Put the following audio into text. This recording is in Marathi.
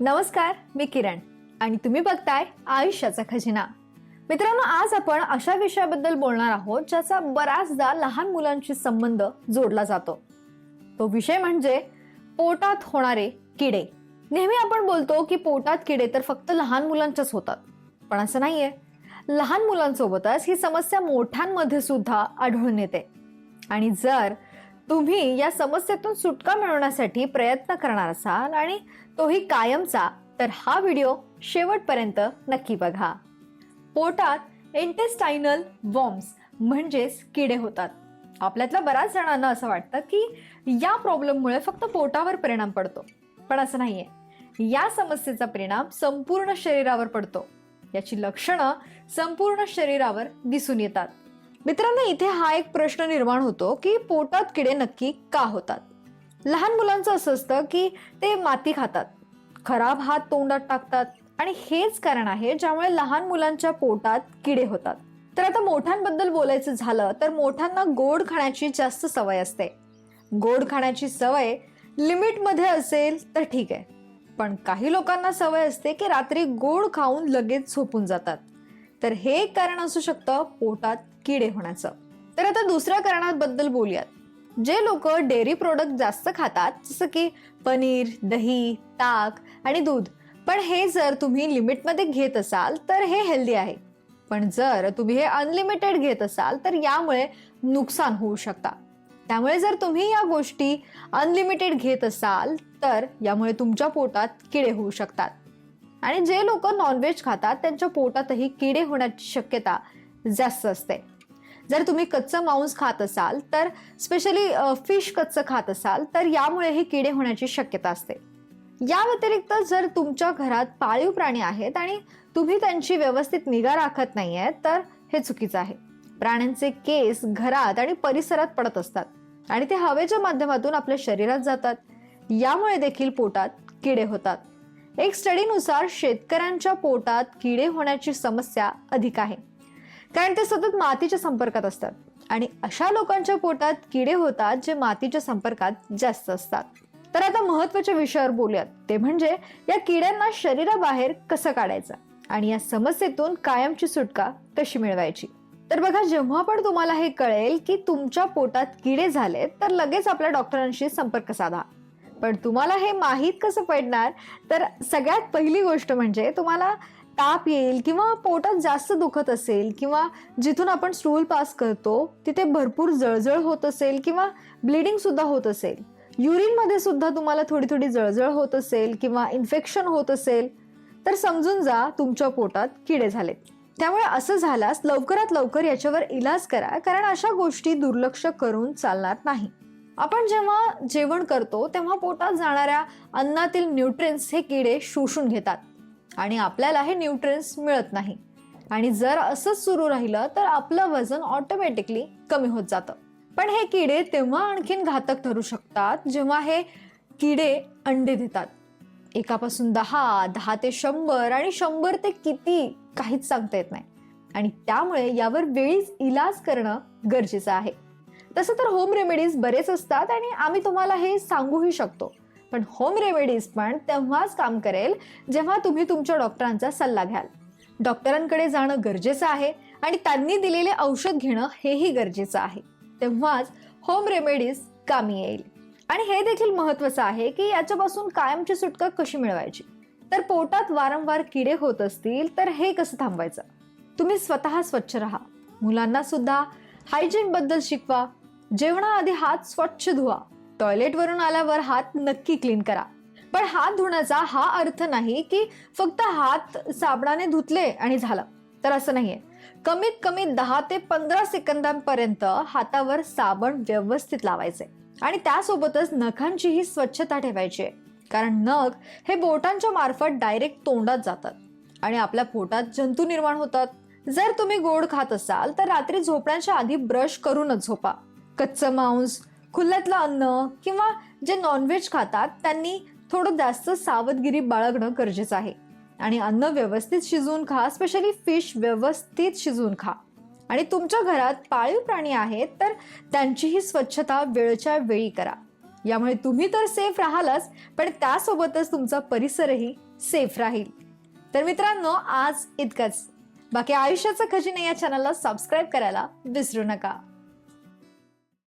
नमस्कार मी किरण. आणि तुम्ही बघताय आयुष्याचा खजिना. मित्रांनो आज आपण अशा विषयाबद्दल बोलणार आहोत ज्याचा बराचदा लहान मुलांशी संबंध जोडला जातो. तो विषय म्हणजे पोटात होणारे किडे. नेहमी आपण बोलतो की पोटात किडे तर फक्त लहान मुलांच्याच होतात. पण असं नाहीये. लहान मुलांसोबतच ही समस्या मोठ्यांमध्ये सुद्धा आढळून येते. आणि जर तुम्ही या समस्येतून सुटका मिळवण्यासाठी प्रयत्न करणार असाल आणि तोही कायमचा तर हा व्हिडिओ शेवटपर्यंत नक्की बघा. पोटात इंटेस्टायनल वॉम्स म्हणजेच किडे होतात. आपल्यातल्या बऱ्याच जणांना असं वाटतं की या प्रॉब्लेममुळे फक्त पोटावर परिणाम पडतो. पण असं नाही आहे या समस्येचा परिणाम संपूर्ण शरीरावर पडतो. याची लक्षणं संपूर्ण शरीरावर दिसून येतात. मित्रांनो इथे हा एक प्रश्न निर्माण होतो की पोटात किडे नक्की का होतात? लहान मुलांचं असं असतं की ते माती खातात खराब हात तोंडात टाकतात आणि हेच कारण आहे ज्यामुळे लहान मुलांच्या पोटात किडे होतात. तर आता मोठ्यांबद्दल बोलायचं झालं तर मोठ्यांना गोड खाण्याची जास्त सवय असते. गोड खाण्याची सवय लिमिटमध्ये असेल तर ठीक आहे. पण काही लोकांना सवय असते की रात्री गोड खाऊन लगेच झोपून जातात. तर हे एक कारण असू शकतं पोटात किडे होण्याचं. तर आता दुसऱ्या कारणाबद्दल बोलूयात. जे लोक डेअरी प्रोडक्ट जास्त खातात जसं की पनीर दही ताक आणि दूध पण हे जर तुम्ही लिमिटमध्ये घेत असाल तर हे हेल्दी आहे. पण जर तुम्ही हे अनलिमिटेड घेत असाल तर यामुळे नुकसान होऊ शकता. त्यामुळे जर तुम्ही या गोष्टी अनलिमिटेड घेत असाल तर यामुळे तुमच्या पोटात किडे होऊ शकतात. आणि जे लोक नॉनव्हेज खातात त्यांच्या पोटातही किडे होण्याची शक्यता जास्त असते. जर तुम्ही कच्चं मांस खात असाल तर स्पेशली फिश कच्चं खात असाल तर यामुळेही किडे होण्याची शक्यता असते. या व्यतिरिक्त जर तुमच्या घरात पाळीव प्राणी आहेत आणि तुम्ही त्यांची व्यवस्थित निगा राखत नाही आहे तर हे चुकीचं आहे. प्राण्यांचे केस घरात आणि परिसरात पडत असतात आणि ते हवेच्या माध्यमातून आपल्या शरीरात जातात. यामुळे देखील पोटात किडे होतात. एक स्टडीनुसार शेतकऱ्यांच्या पोटात किडे होण्याची समस्या अधिक आहे. कारण ते सतत मातीच्या संपर्कात असतात आणि अशा लोकांच्या पोटात किडे होतात जे मातीच्या संपर्कात जास्त असतात. तर आता महत्त्वाच्या विषयावर बोलूयात. ते म्हणजे या किड्यांना शरीराबाहेर कसं काढायचं आणि या समस्येतून कायमची सुटका कशी मिळवायची? तर बघा जेव्हा पण तुम्हाला हे कळेल की तुमच्या पोटात किडे झाले तर लगेच आपल्या डॉक्टरांशी संपर्क साधा. पण तुम्हाला हे माहीत कसं पडणार? तर सगळ्यात पहिली गोष्ट म्हणजे तुम्हाला ताप येईल किंवा पोटात जास्त दुखत असेल किंवा जिथून आपण स्टूल पास करतो तिथे भरपूर जळजळ होत असेल किंवा ब्लिडिंगसुद्धा होत असेल. युरिनमध्ये सुद्धा तुम्हाला थोडी थोडी जळजळ होत असेल किंवा इन्फेक्शन होत असेल. तर समजून जा तुमच्या पोटात किडे झालेत. त्यामुळे असं झाल्यास लवकरात लवकर याच्यावर इलाज करा कारण अशा गोष्टी दुर्लक्ष करून चालणार नाही. आपण जेव्हा जेवण करतो तेव्हा पोटात जाणाऱ्या अन्नातील न्यूट्रिन्स हे किडे शोषून घेतात. आणि आपल्याला हे न्यूट्रिन्स मिळत नाही. आणि जर असंच सुरू राहिलं तर आपलं वजन ऑटोमॅटिकली कमी होत जातं. पण हे किडे तेव्हा आणखीन घातक ठरू शकतात जेव्हा हे किडे अंडे देतात. एकापासून दहा दहा ते शंभर आणि शंभर ते किती काहीच सांगता येत नाही. आणि त्यामुळे यावर वेळीच इलाज करणं गरजेचं आहे. तसं तर होम रेमेडीज बरेच असतात आणि आम्ही तुम्हाला हे सांगूही शकतो. पण होम रेमेडीज पण तेव्हाच काम करेल जेव्हा तुम्ही तुमच्या डॉक्टरांचा सल्ला घ्याल. डॉक्टरांकडे जाणं गरजेचं आहे आणि त्यांनी दिलेले औषध घेणं हेही गरजेचं आहे. तेव्हाच होम रेमेडीज कामी येईल. आणि हे देखील महत्वाचं आहे की याच्यापासून कायमची सुटका कशी मिळवायची? तर पोटात वारंवार किडे होत असतील तर हे कसं थांबवायचं? तुम्ही स्वतः स्वच्छ राहा. मुलांना सुद्धा हायजीन बद्दल शिकवा. जेवणाआधी हात स्वच्छ धुवा. टॉयलेटवरून आल्यावर हात नक्की क्लीन करा. पण हात धुण्याचा हा अर्थ नाही की फक्त हात साबणाने धुतले आणि झालं. तर असं नाहीये. कमीत कमी दहा ते पंधरा सेकंदांपर्यंत हातावर साबण व्यवस्थित लावायचे. आणि त्यासोबतच नखांचीही स्वच्छता ठेवायची आहे. कारण नख हे बोटांच्या मार्फत डायरेक्ट तोंडात जातात. आणि आपल्या पोटात जंतू निर्माण होतात. जर तुम्ही गोड खात असाल तर रात्री झोपण्याच्या आधी ब्रश करूनच झोपा. कच्चं मांस खुल्यातलं अन्न किंवा जे नॉनव्हेज खातात त्यांनी थोडं जास्त सावधगिरी बाळगणं गरजेचं आहे. आणि अन्न व्यवस्थित शिजवून खा स्पेशली फिश व्यवस्थित शिजवून खा. आणि तुमच्या घरात पाळीव प्राणी आहेत तर त्यांचीही स्वच्छता वेळच्या वेळी करा. यामुळे तुम्ही तर सेफ राहालच पण त्यासोबतच तुमचा परिसरही सेफ राहील. तर मित्रांनो आज इतकंच. बाकी आयुष्याचा खजिना या चॅनलला सबस्क्राईब करायला विसरू नका.